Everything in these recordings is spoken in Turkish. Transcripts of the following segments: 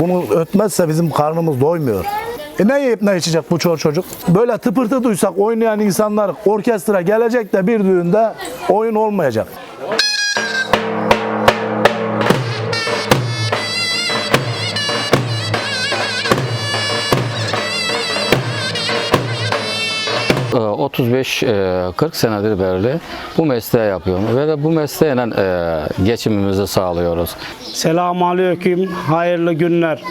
Bunu ötmezse bizim karnımız doymuyor. E ne yiyip ne içecek bu çor çocuk? Böyle tıpırtı duysak oynayan insanlar orkestra gelecek de bir düğünde oyun olmayacak. 35-40 senedir beri bu mesleği yapıyorum ve de bu mesleğle e, geçimimizi sağlıyoruz. Selamun Aleyküm, hayırlı günler.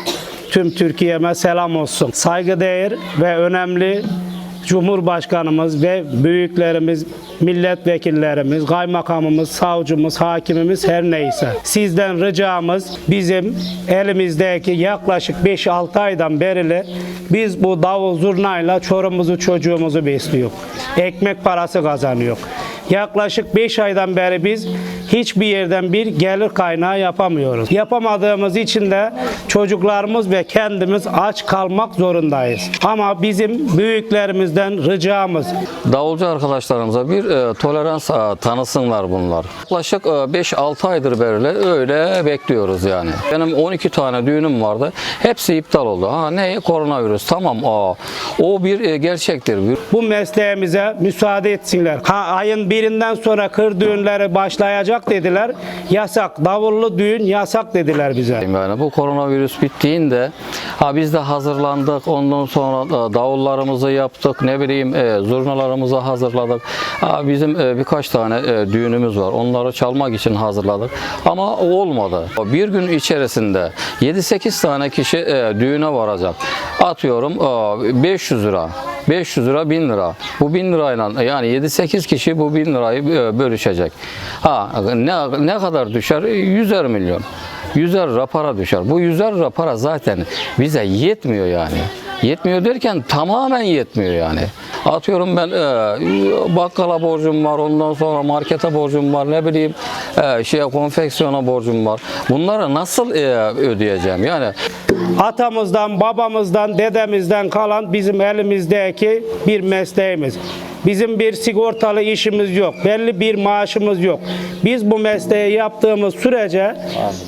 Tüm Türkiye'me selam olsun. Saygıdeğer ve önemli Cumhurbaşkanımız ve büyüklerimiz, milletvekillerimiz, kaymakamımız, savcımız, hakimimiz her neyse. Sizden ricamız bizim elimizdeki yaklaşık 5-6 aydan beri biz bu davul zurnayla çorumuzu çocuğumuzu besliyor. Ekmek parası kazanıyor. Yaklaşık 5 aydan beri biz hiçbir yerden bir gelir kaynağı yapamıyoruz. Yapamadığımız için de çocuklarımız ve kendimiz aç kalmak zorundayız. Ama bizim büyüklerimizden ricamız Davulcu arkadaşlarımıza bir e, tolerans e, tanısınlar bunlar. Yaklaşık e, 5-6 aydır beri öyle bekliyoruz yani. Benim 12 tane düğünüm vardı. Hepsi iptal oldu. Ha ne? Koronavirüs. Tamam. Aa, o bir e, gerçektir. Bu mesleğimize müsaade etsinler. Ha, ayın birinden sonra kır düğünleri başlayacak dediler. Yasak. Davullu düğün yasak dediler bize. Yani bu koronavirüs bittiğinde ha biz de hazırlandık. Ondan sonra da davullarımızı yaptık. Ne bileyim e, zurnalarımızı hazırladık. Ha, bizim e, birkaç tane e, düğünümüz var. Onları çalmak için hazırladık. Ama olmadı. Bir gün içerisinde 7-8 tane kişi e, düğüne varacak. Atıyorum e, 500 lira. 500 lira 1000 lira. Bu 1000 lirayla yani 7-8 kişi bu 1000 lirayı e, bölüşecek. Ha ne, ne kadar düşer? 100'er milyon. 100'er lira para düşer. Bu 100'er lira para zaten bize yetmiyor yani. Yetmiyor derken tamamen yetmiyor yani. Atıyorum ben e, bakkala borcum var, ondan sonra markete borcum var, ne bileyim e, şeye konfeksiyona borcum var. Bunları nasıl e, ödeyeceğim? Yani Atamızdan, babamızdan, dedemizden kalan bizim elimizdeki bir mesleğimiz. Bizim bir sigortalı işimiz yok. Belli bir maaşımız yok. Biz bu mesleği yaptığımız sürece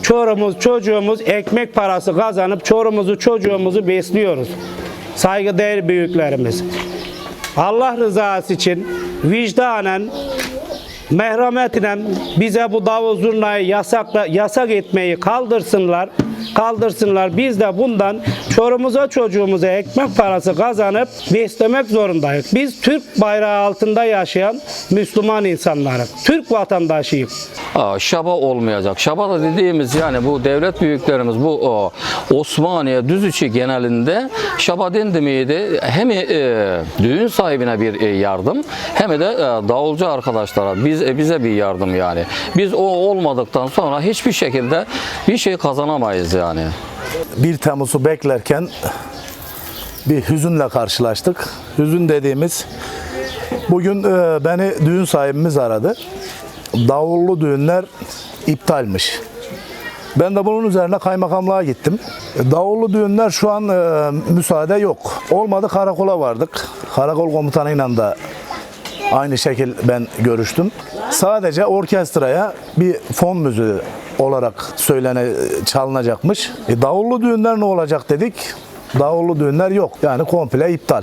çorumuz, çocuğumuz ekmek parası kazanıp çorumuzu, çocuğumuzu besliyoruz. Saygıdeğer büyüklerimiz. Allah rızası için vicdanen merhametine bize bu davul zurnayı yasakla, yasak etmeyi kaldırsınlar. Kaldırsınlar. Biz de bundan çorumuza çocuğumuza ekmek parası kazanıp beslemek zorundayız. Biz Türk bayrağı altında yaşayan Müslüman insanlarız. Türk vatandaşıyız. Aa, Şaba olmayacak. Şaba da dediğimiz yani bu devlet büyüklerimiz bu o, Osmaniye Düzüçi genelinde şaba dendi miydi hem e, düğün sahibine bir e, yardım hem de e, davulcu arkadaşlara biz e, bize bir yardım yani. Biz o olmadıktan sonra hiçbir şekilde bir şey kazanamayız yani. 1 Temmuz'u beklerken bir hüzünle karşılaştık. Hüzün dediğimiz bugün e, beni düğün sahibimiz aradı. Davullu düğünler iptalmiş. Ben de bunun üzerine kaymakamlığa gittim. Davullu düğünler şu an e, müsaade yok. Olmadı karakola vardık. Karakol komutanıyla da aynı şekil ben görüştüm. Sadece orkestraya bir fon müziği olarak söylene çalınacakmış. E, davullu düğünler ne olacak dedik. Davullu düğünler yok. Yani komple iptal.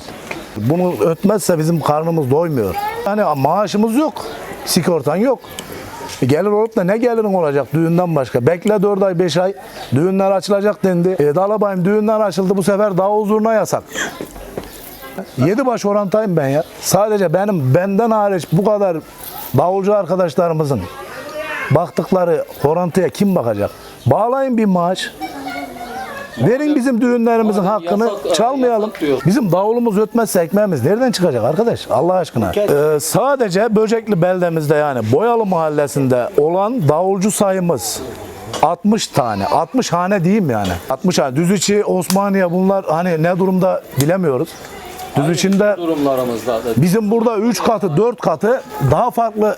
Bunu ötmezse bizim karnımız doymuyor. Yani maaşımız yok. Sigortan yok. E, Gelir olup da ne gelirin olacak düğünden başka? Bekle 4 ay 5 ay düğünler açılacak dendi. E, Dalabayım düğünler açıldı bu sefer davul zurna yasak. Yedi baş orantayım ben ya. Sadece benim benden hariç bu kadar davulcu arkadaşlarımızın baktıkları orantıya kim bakacak? Bağlayın bir maaş. Verin bizim düğünlerimizin hakkını yasak- çalmayalım. yasak diyor. Bizim davulumuz ötmezse ekmeğimiz nereden çıkacak arkadaş? Allah aşkına. Ee, sadece Böcekli beldemizde yani Boyalı mahallesinde olan davulcu sayımız 60 tane. 60 hane diyeyim yani. 60 hane. Düzüçi, Osmaniye bunlar hani ne durumda bilemiyoruz. Düzüçi'nde Durumlarımızda Bizim burada 3 katı, 4 katı daha farklı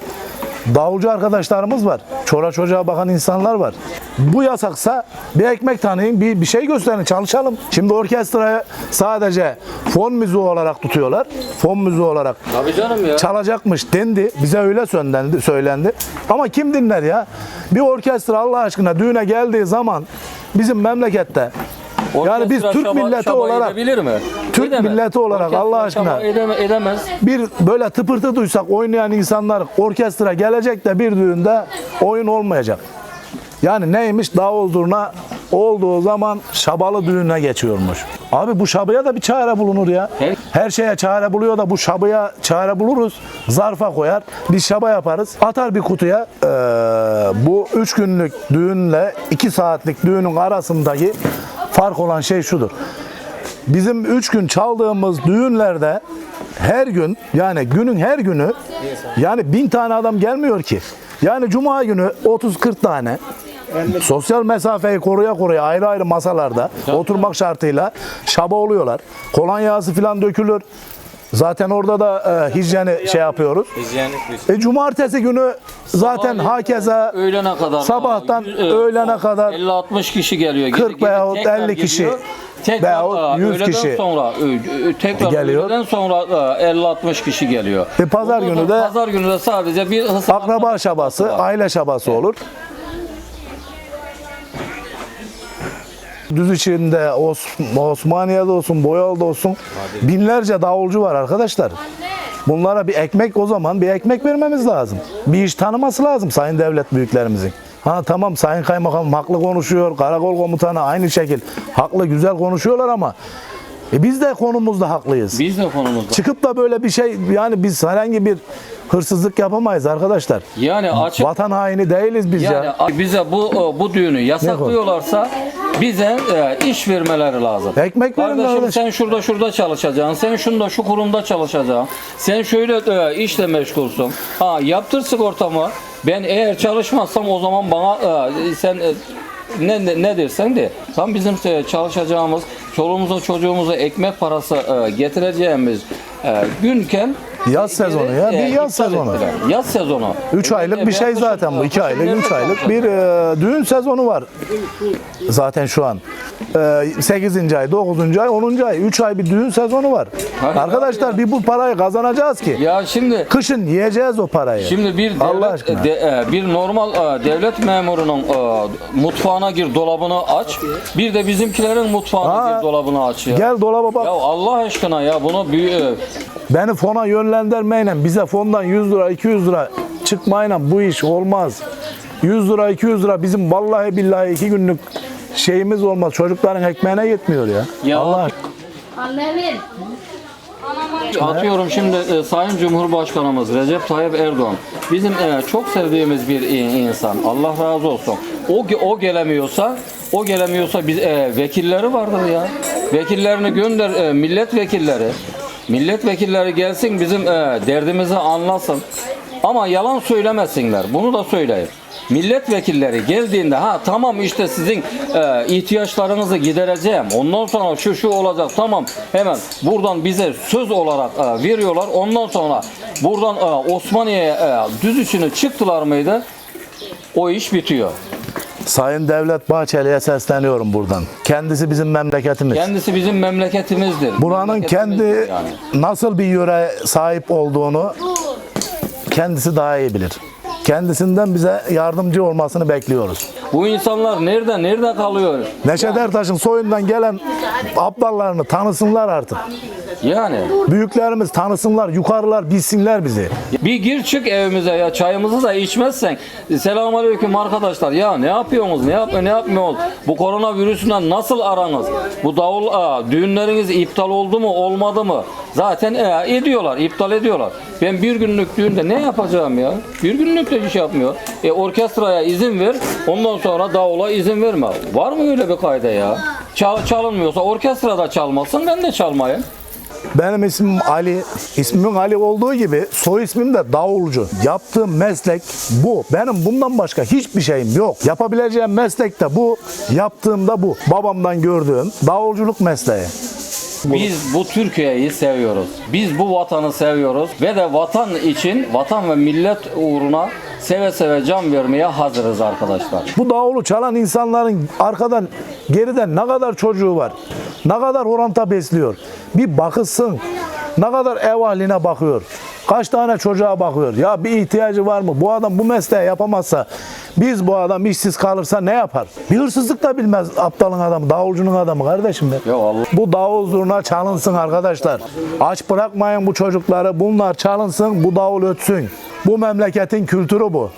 davulcu arkadaşlarımız var. Çora çocuğa bakan insanlar var. Bu yasaksa bir ekmek tanıyın, bir, bir şey gösterin, çalışalım. Şimdi orkestraya sadece fon müziği olarak tutuyorlar. Fon müziği olarak Tabii canım ya. çalacakmış dendi. Bize öyle söylendi, söylendi. Ama kim dinler ya? Bir orkestra Allah aşkına düğüne geldiği zaman bizim memlekette Yani biz Türk şaba- milleti şaba olarak- mi? Türk Edemez. milleti olarak Orkestra Allah aşkına- edeme- edemez. bir böyle tıpırtı duysak oynayan insanlar orkestra gelecek de bir düğünde oyun olmayacak. Yani neymiş davul zurna olduğu zaman şabalı düğüne geçiyormuş. Abi bu şabıya da bir çare bulunur ya. Her- Her şeye çare buluyor da bu şabıya çare buluruz. Zarfa koyar. Biz şaba yaparız. Atar bir kutuya. Ee, bu üç günlük düğünle iki saatlik düğünün arasındaki fark olan şey şudur. Bizim üç gün çaldığımız düğünlerde her gün yani günün her günü yani bin tane adam gelmiyor ki. Yani cuma günü 30-40 tane sosyal mesafeyi koruya koruya ayrı ayrı masalarda oturmak şartıyla şaba oluyorlar. Kolonyası falan dökülür. Zaten orada da e, hijyeni şey yapıyoruz. E, cumartesi günü zaten hakeza öğlene kadar sabahtan Yüz- e, öğlene kadar 50-60 kişi geliyor. 40 veyahut tekrar 50 kişi geliyor. Tekrar, veyahut e, 100 öğleden kişi sonra e, e, tekrar geliyor. öğleden sonra e, 50-60 kişi geliyor. E, pazar Ondan günü de- pazar günü de sadece bir akraba şabası, aile şabası olur. Düz içinde Os- Osmaniye'de olsun, Boyalı'da olsun binlerce davulcu var arkadaşlar. Bunlara bir ekmek o zaman bir ekmek vermemiz lazım. Bir iş tanıması lazım sayın devlet büyüklerimizin. Ha tamam sayın kaymakam haklı konuşuyor, karakol komutanı aynı şekil haklı güzel konuşuyorlar ama e biz de konumuzda haklıyız. Biz de konumuzda. Çıkıp da böyle bir şey yani biz herhangi bir hırsızlık yapamayız arkadaşlar. Yani açık Vatan haini değiliz biz yani ya. bize bu e, bu düğünü yasaklıyorlarsa bize e, iş vermeleri lazım. Ekmek verin Kardeşim kardeş. sen şurada şurada çalışacaksın. Sen şunda şu kurumda çalışacaksın. Sen şöyle e, işle meşgulsün. Ha yaptır sigortamı. Ben eğer çalışmazsam o zaman bana e, sen e, ne, ne, ne dersen de tam bizim e, çalışacağımız çoluğumuza çocuğumuza ekmek parası e, getireceğimiz e, günken Yaz sezonu ya, bir yaz iptal sezonu. ettiler. Yaz sezonu. 3 aylık bir şey zaten bu. 2 kışın aylık, nerede 3 aylık bir e, düğün sezonu var. Zaten şu an. E, 8. ay, 9. ay, 10. ay. 3 ay bir düğün sezonu var. Hayır, Arkadaşlar bir bu parayı kazanacağız ki. Ya şimdi Kışın yiyeceğiz o parayı. Şimdi bir Allah devlet, aşkına. de- e, bir normal e, devlet memurunun e, mutfağına gir dolabını aç. Bir de bizimkilerin mutfağına Ha. gir dolabını aç ya. Gel dolaba bak. Ya Allah aşkına ya bunu büyü e, Beni fona yönlendirmeyle bize fondan 100 lira 200 lira çıkmayla bu iş olmaz. 100 lira 200 lira bizim vallahi billahi iki günlük şeyimiz olmaz. Çocukların ekmeğine yetmiyor ya. Ya Allah Annemin. atıyorum şimdi e, Sayın Cumhurbaşkanımız Recep Tayyip Erdoğan bizim e, çok sevdiğimiz bir insan. Allah razı olsun. O o gelemiyorsa o gelemiyorsa biz e, vekilleri vardır ya. Vekillerini gönder e, milletvekilleri. Milletvekilleri gelsin bizim e, derdimizi anlasın. Ama yalan söylemesinler. Bunu da söyleyeyim. Milletvekilleri geldiğinde ha tamam işte sizin e, ihtiyaçlarınızı gidereceğim. Ondan sonra şu şu olacak tamam hemen buradan bize söz olarak e, veriyorlar. Ondan sonra buradan e, Osmaniye'ye e, düz içine çıktılar mıydı? O iş bitiyor. Sayın Devlet Bahçeli'ye sesleniyorum buradan. Kendisi bizim memleketimiz. Kendisi bizim memleketimizdir. Buranın Memleketimizdir kendi yani. nasıl bir yöre sahip olduğunu kendisi daha iyi bilir. Kendisinden bize yardımcı olmasını bekliyoruz. Bu insanlar nerede nerede kalıyor? Neşet Ertaş'ın soyundan gelen ablallarını tanısınlar artık. Yani. Büyüklerimiz tanısınlar, yukarılar bilsinler bizi. Bir gir çık evimize ya çayımızı da içmezsen. Selamünaleyküm arkadaşlar. Ya ne yapıyorsunuz? Ne yap ne yapmıyorsunuz? Bu koronavirüsünden nasıl aranız? Bu davul aa, düğünleriniz iptal oldu mu olmadı mı? Zaten e, ediyorlar iptal ediyorlar. Ben bir günlük düğünde ne yapacağım ya? Bir günlük de iş yapmıyor. E, orkestraya izin ver ondan sonra davula izin verme. Var mı öyle bir kayda ya? Çal, çalınmıyorsa orkestra da çalmasın ben de çalmayayım Benim ismim Ali. İsmimin Ali olduğu gibi soy ismim de davulcu. Yaptığım meslek bu. Benim bundan başka hiçbir şeyim yok. Yapabileceğim meslek de bu. Yaptığım da bu. Babamdan gördüğüm davulculuk mesleği. Biz bu Türkiye'yi seviyoruz. Biz bu vatanı seviyoruz ve de vatan için, vatan ve millet uğruna seve seve can vermeye hazırız arkadaşlar. Bu davulu çalan insanların arkadan geriden ne kadar çocuğu var? Ne kadar oranta besliyor? Bir bakılsın. Ne kadar ev haline bakıyor? Kaç tane çocuğa bakıyor? Ya bir ihtiyacı var mı? Bu adam bu mesleği yapamazsa Biz bu adam işsiz kalırsa ne yapar? Bir hırsızlık da bilmez aptalın adamı, davulcunun adamı kardeşim be. Ya Allah. Bu davul zurna çalınsın arkadaşlar. Aç bırakmayın bu çocukları. Bunlar çalınsın, bu davul ötsün. Bu memleketin kültürü bu.